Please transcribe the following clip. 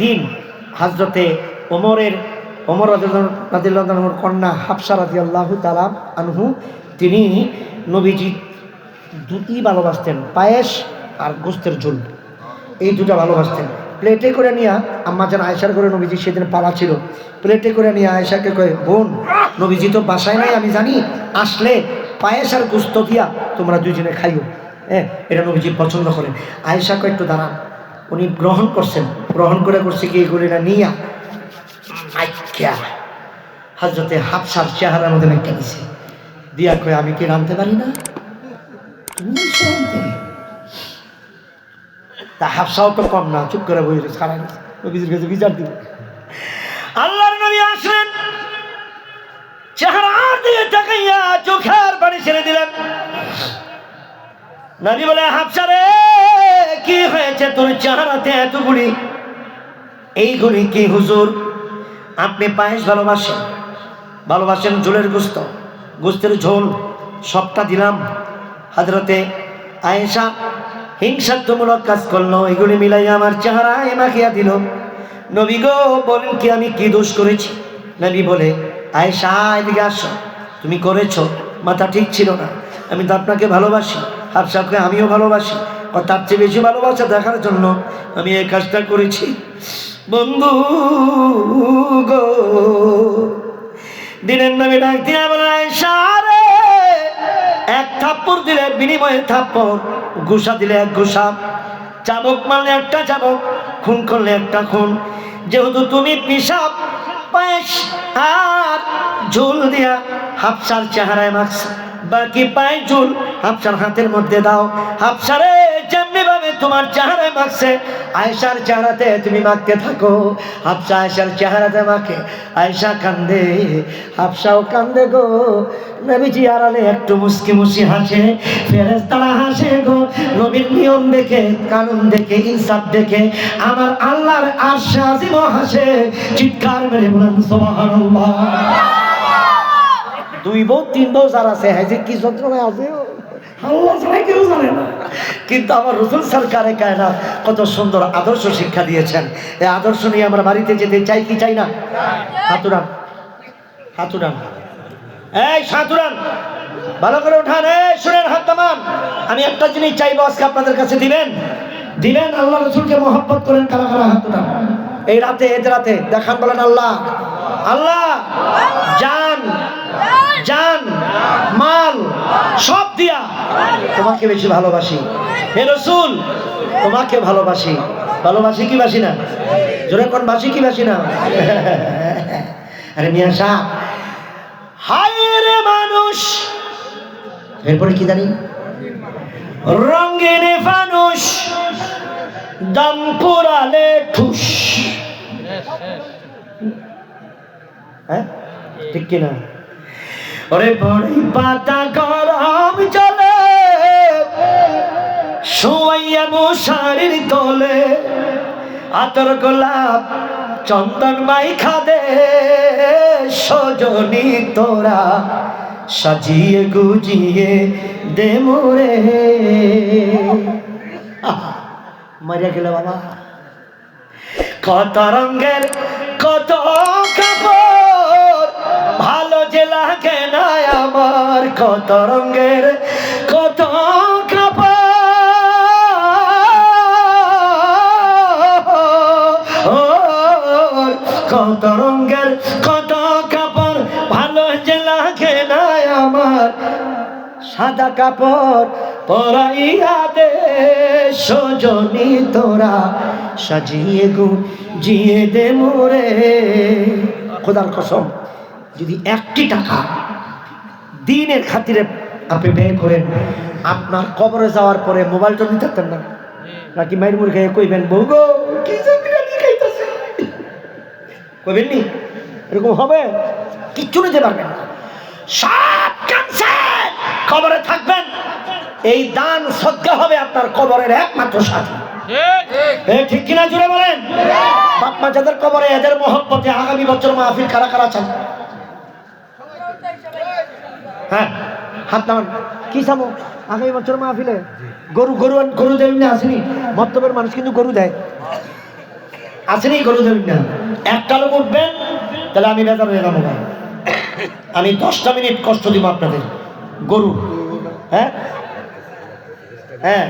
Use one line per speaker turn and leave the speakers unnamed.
দিন হাজরতে ওমরের, ওমর রাদিল্লাহর কন্যা হাফসা রাজি আল্লাহ তালাম আনহু, তিনি নবীজি দুটি ভালোবাসতেন, পায়েস আর গোস্তের ঝোল। এই দুটো ভালোবাসতেন। প্লেটে করে নিয়ে আম্মা যেন আয়সার করে নবীজি সেদিন পালা ছিল। প্লেটে করে নিয়ে আয়সাকে কয়ে, বোন, নবীজি তো বাসায় নাই, আমি জানি। আসলে পায়েস আর গোস্ত দিয়া তোমরা দুজনে খাইও। হ্যাঁ এটা নবীজি পছন্দ করেন। আয়েশাকে একটু দাঁড়ান উনি গ্রহণ করছেন। গ্রহণ করে করছে কি করি এগুলিটা নিয়া আইক্যা। হাজরতে হাফসার চেহারার মধ্যে একটা দিছে। দিয়া কয়ে, আমি কি রাঁধতে পারি না। তা হাফসাও তো কম না, চুপ করে বই সারা নবীজির কাছে বিচার দিল। আল্লাহর নবী আসলেন। চেহারা দিয়ে তাকাইয়া চোখের পানি ছেড়ে দিলেন। নবী বলে, হাফসারে, কি হয়েছে? তোর চেহারাতে এতগুলি এইগুলি কি, হুজুর? আপনি পায়েস ভালোবাসেন? ভালোবাসেন ঝোলের গুস্ত, গুস্তের ঝোল, সবটা দিলাম। হাজরতে আয়েশা হিংসাত্মমূলক কাজ করল এগুলি মিলাইয়া আমার চেহারায় মাখিয়া দিল। নবী গো, বলেন কি, আমি কি দোষ করেছি? নবী বলে, আয়েশা, এদিকে আসো। তুমি করেছ, মাথা ঠিক ছিল না। আমি তো আপনাকে ভালোবাসি, হাফসাবকে আমিও ভালোবাসি। আর তার চেয়ে বেশি ভালোবাসা দেখার জন্য আমি এই কাজটা করেছি। বন্ধু গো। দিনের নামে ডাক দিয়া বলে "আয়েশা রে, এক থাপ্পড় দিলে বিনিময়ে থাপ্পড় ঘুষা দিলে এক গুসা চাবক মারলে একটা চাবক খুন করলে একটা খুন। যেহেতু তুমি পিসাব পায়েস আর ঝুল দিয়া হাফসার চেহারায় মাখছ। বাকি পায় ঝুল হাফসার হাতের মধ্যে দাও। হাফসারে যেমনি ভাবে তোমার চেহারায় মাখছে আয়সার চেহারাতে তুমি মাখতে থাকো। হাফসা আয়সার চেহারাতে মাখে আয়সা কান্দে। হাফসাও কান্দে গো। নবীজি আড়ালে একটু মুসকি মুসি হাসে ফেরেস তারা হাসে গো। নবীর নিয়ম দেখে, কানুন দেখে, ইনসাফ দেখে, আমার আল্লাহর আশ্বাসিম হাসে। চিৎকার মেরে বলেন, সুবহানাল্লাহ। দুই বউ তিন বউ যারা আছে হ্যাঁ যে কি যন্ত্রণায় আছে আল্লাহ ছাড়া কেউ জানে না। কিন্তু আমার রসুল সরকারে কায়না কত সুন্দর আদর্শ শিক্ষা দিয়েছেন। এই আদর্শ নিয়ে আমরা বাড়িতে যেতে চাই কি চাই না? হাতুরান হাতুরান এই সাঁতুরান ভালো করে উঠান। এই শুনেন হাত নামান আমি একটা জিনিস চাইব আজকে আপনাদের কাছে দিবেন? দিবেন? আল্লাহ রসুলকে মহব্বত করেন কারা কারা হাত এই রাতে এদের রাতে। দেখান বলেন আল্লাহ। আল্লাহ! জান জান মাল সব দিয়া। তোমাকে বেশি ভালোবাসি। হে রসুল তোমাকে ভালোবাসি। ভালোবাসি কি বাসি না? জোরে কোন বাসি কি বাসি না? আরে মিয়া শাহ হায় রে মানুষ। এরপরে কি জানি? রঙিন ফানুষ দম পুরালে ঠুস। হ্যাঁ? ঠিক কিনা? ওরে বড়ি পাতা গরম চলে শুয়াইয়া মশারির তলে আতর গোলাপ চন্দন মাই খাদে সজনি তোরা সাজিয়ে গুজিয়ে দে মোরে। আহা, মরে গেল বাবা। কত রঙের কত কত রঙের, কত কত রঙের, কত কাপড়, ভালো যে লাগে না আমার। সাদা কাপড় পরাইয়া দে সজনি তোরা, সাজিয়ে গু জিয়ে দে মোরে। খোদার কসম, যদি একটি টাকা দিনের খাতিরে আপনি ব্যয় করেন। আপনার কবরে যাওয়ার পরে মোবাইলটা নিতে পারতেন না। নাকি মায়ের মুড়ি খাইয়ে কইবেন বউ গো কি কইবেন নি? এরকম হবে? কিচ্ছু নিতে পারবেন না। সব ক্যান্সেল কবরে থাকবেন। এই দান সজ্ঞা হবে আপনার কবরের একমাত্র সাথী। ঠিক। কিনা জুড়ে বলেন? বাপ মা যাদের কবরে এদের মহব্বতে আগামী বছর মাহফিল কারা কারা চান হ্যাঁ? হাত নামান। কি চাবো? আগামী বছর মাহফিলে গরু গরু গরু দেয় না, আসেনি। মত্তবের মানুষ কিন্তু গরু দেয়। আসেনি গরু ধরি না। একটা লোক উঠবেন তাহলে আমি বেতার হয়ে যাব। আমি দশটা মিনিট কষ্ট দিব আপনাদের। গরু। হ্যাঁ? হ্যাঁ?